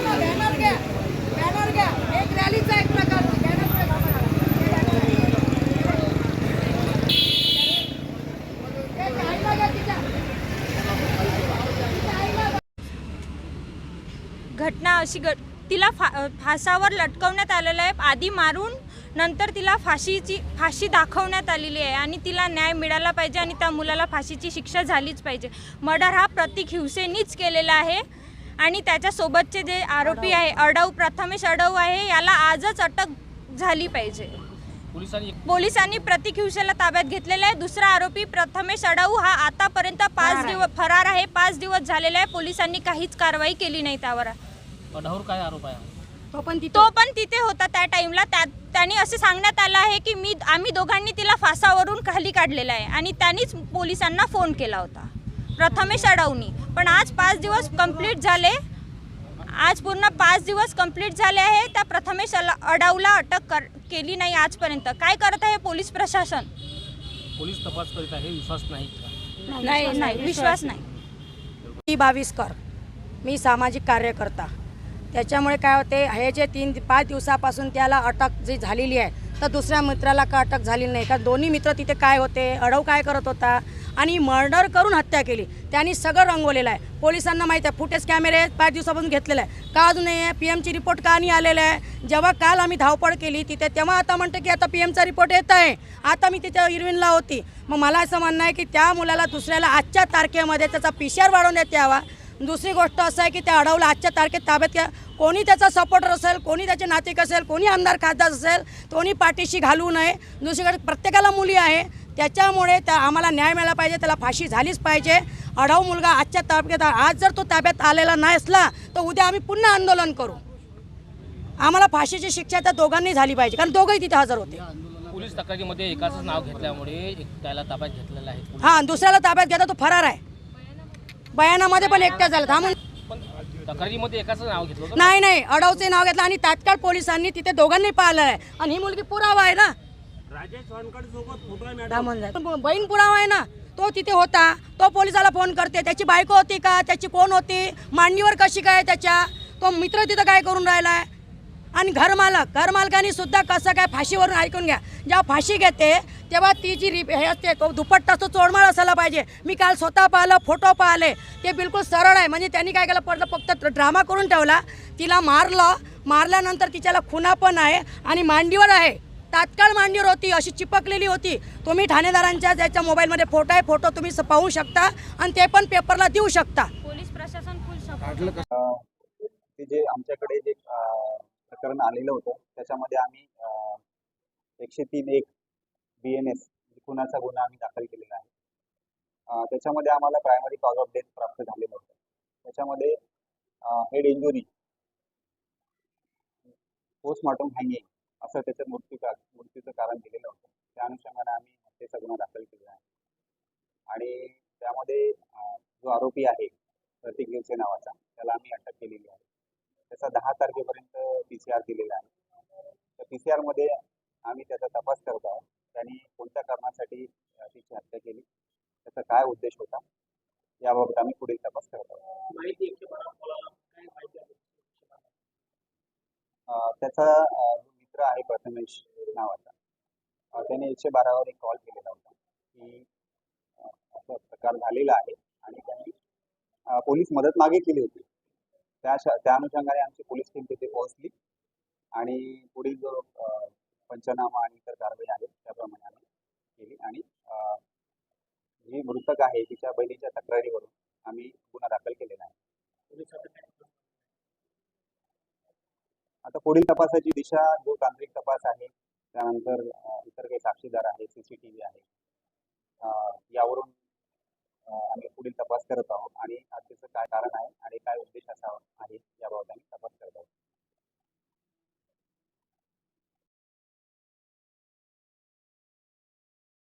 ना बॅनर घ्या बॅनर घ्या एक रॅलीचा एक प्रकार बॅनर घटना अशी घट तिला फा फासावर लटकवण्यात आलेलं आहे. आधी मारून नंतर तिला फाशीची फाशी दाखवण्यात आलेली आहे आणि तिला न्याय मिळाला पाहिजे आणि त्या मुलाला फाशीची शिक्षा झालीच पाहिजे. मर्डर हा प्रतीक हिवसेनीच केलेला आहे आणि त्याच्यासोबतचे जे आरोपी आहे अडव प्रथमेश अडव आहे याला आजच अटक झाली पाहिजे. पोलिसांनी पोलिसांनी प्रतीक हिवसेला ताब्यात घेतलेला आहे. दुसरा आरोपी प्रथमेश अडाऊ हा आतापर्यंत पाच दिवस फरार आहे. पाच दिवस झालेला आहे. पोलिसांनी काहीच कारवाई केली नाही त्यावर. काय आरोप आहे? तो पण तो पण तिथे होता त्या टाइमला. त्या त्यांनी असे सांगण्यात आलं आहे की मी आम्ही दोघांनी तिला फासावरून खाली काढलेला आहे आणि त्यांनीच पोलिसांना फोन केला होता. प्रथमेश अडाऊनी. पण आज पाच दिवस कंप्लीट झाले. आज पूर्ण पाच दिवस कंप्लीट झाले आहे. त्या प्रथमेश अडाऊला अटक कर केली नाही आजपर्यंत. काय करत आहे पोलीस प्रशासन? पोलीस तपास करीत आहे. विश्वास नाही का? नाही नाही. विश्वास नाही. मी बावीसकर मी सामाजिक कार्यकर्ता. त्याच्यामुळे काय होते हे जे तीन पाच दिवसापासून त्याला अटक जी झालेली आहे तर दुसऱ्या मित्राला का अटक झालेली नाही? कारण दोन्ही मित्र तिथे काय होते अडव काय करत होता आणि मर्डर करून हत्या केली. त्यांनी सगळं रंगवलेलं आहे. पोलिसांना माहीत आहे फुटेज कॅमेरे पाच दिवसापासून घेतलेला आहे. का अजून नाही आहे पी एमची रिपोर्ट का नाही आलेला आहे? जेव्हा काल आम्ही धावपळ केली तिथे तेव्हा आता म्हणते की आता पी एमचा रिपोर्ट येत आहे. आता मी तिथे इरविनला होती. मग मला असं म्हणणं आहे की त्या मुलाला दुसऱ्याला आजच्या तारखेमध्ये त्याचा पी सी आर वाढवण्यात यावा. दुसरी गोष्ट असं आहे की त्या अडवलं. आजच्या तारखेत ताब्यात घ्या. कोणी त्याचा सपोर्टर असेल कोणी त्याचे नातेक असेल कोणी आमदार खासदार असेल कोणी पाठीशी घालू नये. दुसरीकडे प्रत्येकाला मुली आहे. त्याच्यामुळे त्या आम्हाला न्याय मिळाला पाहिजे त्याला फाशी झालीच पाहिजे. अडाऊ मुलगा आजच्या ताब्यात आज जर तो ताब्यात आलेला नसला तर उद्या आम्ही पुन्हा आंदोलन करू. आम्हाला फाशीची शिक्षा त्या दोघांनी झाली पाहिजे कारण दोघंही तिथे हजर होते. पोलीस तक्रारीमध्ये एकाच नाव घेतल्यामुळे त्याला ताब्यात घेतलेलं आहे. हां दुसऱ्याला ताब्यात घेता तो फरार आहे. बयानामध्ये पण एकट्या झाला थांबून पण तक्रारीमध्ये एकाच नाव घेतलं होतं? नाही नाही. अडवचे नाव घेतलं आणि तात्काळ पोलिसांनी तिथे दोघांनी पाहिलं आहे आणि ही मुलगी पुरावा आहे ना? दामण जात. पण बहीण पुरावा आहे ना? तो तिथे होता. तो पोलिसाला फोन करते. त्याची बायको होती का? त्याची कोण होती? मांडणीवर कशी काय त्याच्या? तो मित्र तिथं काय करून राहिलाय? आणि घरमालक घरमालकाने सुद्धा कसं काय फाशीवरून ऐकून घ्या. जेव्हा फाशी घेते तेव्हा ती जी रिप हे असते तो दुपट्टा तो चोळमाळ असायला पाहिजे. मी काल स्वतः पाहिलं फोटो पाहिले. ते बिलकुल सरळ आहे. म्हणजे त्यांनी काय केलं पडलं फक्त ड्रामा करून ठेवला. तिला मारलं. मारल्यानंतर तिच्याला खुना पण आहे आणि मांडीवर आहे. तात्काळ मांडीवर होती अशी चिपकलेली होती. तुम्ही ठाणेदारांच्या ज्याच्या मोबाईलमध्ये फोटो आहे फोटो तुम्ही पाहू शकता आणि ते पण पेपरला देऊ शकता. पोलीस प्रशासन फुल सपोर्ट अ, ते जे आमच्याकडे जे प्रकरण आलेलं होतं त्याच्यामध्ये आम्ही एकशे तीन एक बी एन एस खुनाचा गुन्हा आम्ही दाखल केलेला आहे. त्याच्यामध्ये आम्हाला प्रायमरी कॉज ऑफ डेथ प्राप्त झालेलं होतं त्याच्यामध्ये हेड इंजुरी पोस्टमॉर्टम हँगिंग असं त्याचं मृत्यूका मृत्यूचं कारण दिलेलं होतं. त्या अनुषंगाने आम्ही हत्येचा गुन्हा दाखल केलेला आहे. आणि त्यामध्ये जो आरोपी आहे प्रतीक गिरचे नावाचा त्याला आम्ही अटक केलेली आहे. त्याचा दहा तारखेपर्यंत पी सी आर दिलेला आहे. तर पी सी आरमध्ये आम्ही त्याचा तपास करत आहोत. त्यांनी कोणत्या कारणासाठी तिची हत्या केली? त्याचा काय उद्देश होता? याबाबत आम्ही पुढील तपास करत आहोत. त्याचा मित्र आहे प्रथमेश नावाचा त्याने एकशे बारावर एक कॉल केलेला होता की असा प्रकार झालेला आहे आणि त्यांनी पोलीस मदत मागे केली होती. त्या त्या अनुषंगाने आमची पोलीस टीम तिथे पोहोचली आणि पुढील जो पंचनामा आणि इतर कारवाई आहे आणि जी मृतक आहे तिच्या बहिणीच्या तक्रारीवरून आम्ही गुन्हा दाखल केलेला आहे. आता पुढील तपासाची दिशा जो तांत्रिक तपास आहे त्यानंतर इतर काही साक्षीदार आहे सीसीटीव्ही आहे. यावरून आम्ही पुढील तपास करत आहोत आणि हत्येचं काय कारण आहे आणि काय उद्देश असा